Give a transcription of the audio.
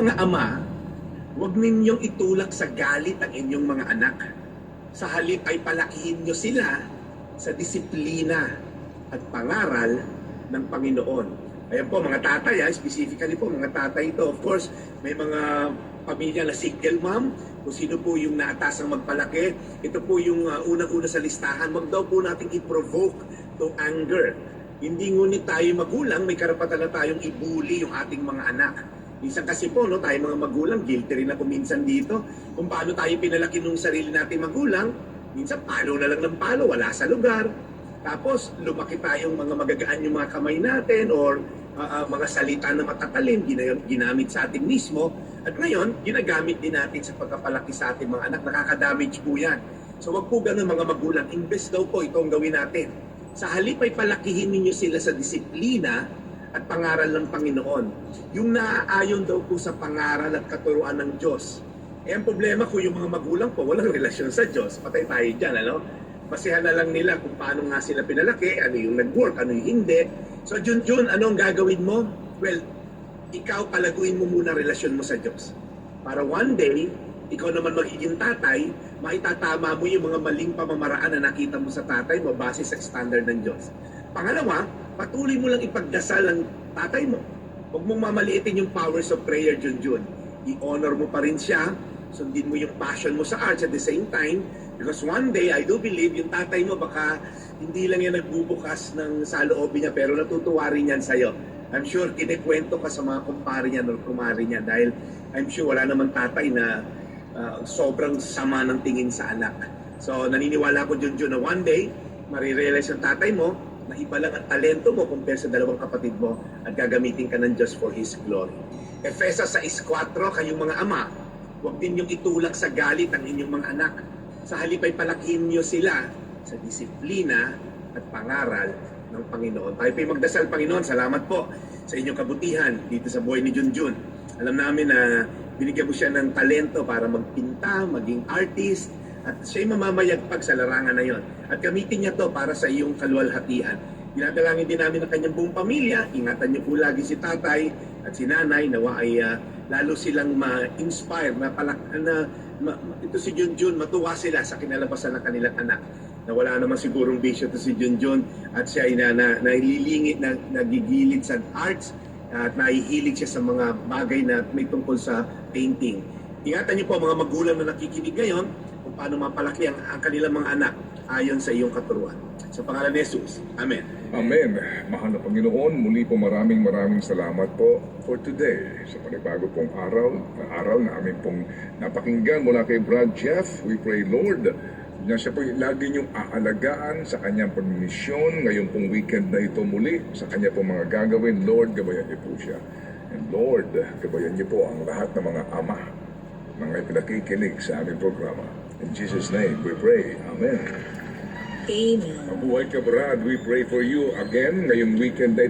Mga ama, huwag ninyong itulak sa galit ang inyong mga anak. Sa halip ay palakihin nyo sila sa disiplina at pangaral ng Panginoon. Ayan po, mga tatay, specifically po, mga tatay ito. Of course, may mga pamilya na single mom, kung sino po yung naatasang magpalaki. Ito po yung ah, unang-una sa listahan. Wag daw po nating i-provoke to anger. Hindi ngunit tayo magulang, may karapatan na tayong ibuli yung ating mga anak. Minsan kasi po, no, tayo mga magulang, guilty rin ako minsan dito. Kung paano tayo pinalaki nung sarili nating magulang, minsan palo na lang ng palo, wala sa lugar. Tapos lumaki tayong mga magagaan yung mga kamay natin or ah, ah, mga salita na matatalim gina- ginamit sa atin mismo. At ngayon, ginagamit din natin sa pagkapalaki sa ating mga anak. Nakaka-damage po yan. So wag po ganun mga magulang. Invest daw po itong gawin natin. Sa halip ay palakihin ninyo sila sa disiplina at pangaral ng Panginoon. Yung naaayon daw po sa pangaral at katuruan ng Diyos. Eh, ang problema ko, yung mga magulang po, walang relasyon sa Diyos. Patay tayo dyan, ano? Basihan na lang nila kung paano nga sila pinalaki, ano yung nag-work, ano yung hindi. So, Jun Jun, ano ang gagawin mo? Well, ikaw palaguin mo muna relasyon mo sa Diyos. Para one day, ikaw naman magiging tatay, maitatama mo yung mga maling pamamaraan na nakita mo sa tatay mo base sa standard ng Diyos. Pangalawa, patuloy mo lang ipagdasal ang tatay mo. Huwag mong mamaliitin yung powers of prayer, Junjun. I-honor mo pa rin siya, sundin mo yung passion mo sa arts at the same time, because one day, I do believe, yung tatay mo baka hindi lang yan nagbubukas ng saloobin niya, pero natutuwa rin yan sa'yo. I'm sure kinikwento ka sa mga kumpare niya or kumari niya dahil I'm sure wala namang tatay na uh, sobrang sama ng tingin sa anak. So naniniwala ko Junjun na one day, marirealize ng tatay mo na iba lang ang talento mo compare sa dalawang kapatid mo at gagamitin ka ng Diyos for His glory. Efesa 6.4, kayong mga ama, huwag din yung itulak sa galit ang inyong mga anak. Sa halip ay palakihin niyo sila sa disiplina at pangaral ng Panginoon. Tayo po'y magdasal, Panginoon. Salamat po sa inyong kabutihan dito sa buhay ni Junjun. Alam namin na binigyan mo siya ng talento para magpinta, maging artist, at siya'y mamamayagpag sa larangan na yon. At gamitin niya to para sa iyong kaluwalhatian. Dinadalangin din namin ang kanyang buong pamilya. Ingatan niyo po lagi si tatay at si nanay. Nawa ay ah, lalo silang ma-inspire, mapalak, na, ma, ito si Junjun, matuwa sila sa kinalabasan ng kanilang anak na wala naman sigurong bisyo to si Junjun at siya ay na, na, naililingit, na, nagigilid sa arts at nahihilig siya sa mga bagay na may tungkol sa painting. Ingatan niyo po mga magulang na nakikinig ngayon kung paano mapalaki ang, ang kanilang mga anak ayon sa iyong katuruan. Sa pangalan ni Jesus. Amen. Amen. Mahal na Panginoon, muli po maraming maraming salamat po for today sa panibago pong araw, na araw na amin pong napakinggan mula kay Brad Jeff. We pray, Lord, na siya po lagi niyong aalagaan sa kanyang pagmisyon ngayong pong weekend na ito muli sa kanya pong mga gagawin. Lord, gabayan niyo po siya. And Lord, gabayan niyo po ang lahat ng mga ama mga pinakikinig sa aming programa. In Jesus' name, we pray. Amen. Amen. Mabuhay ka, Brad. We pray for you again ngayong weekend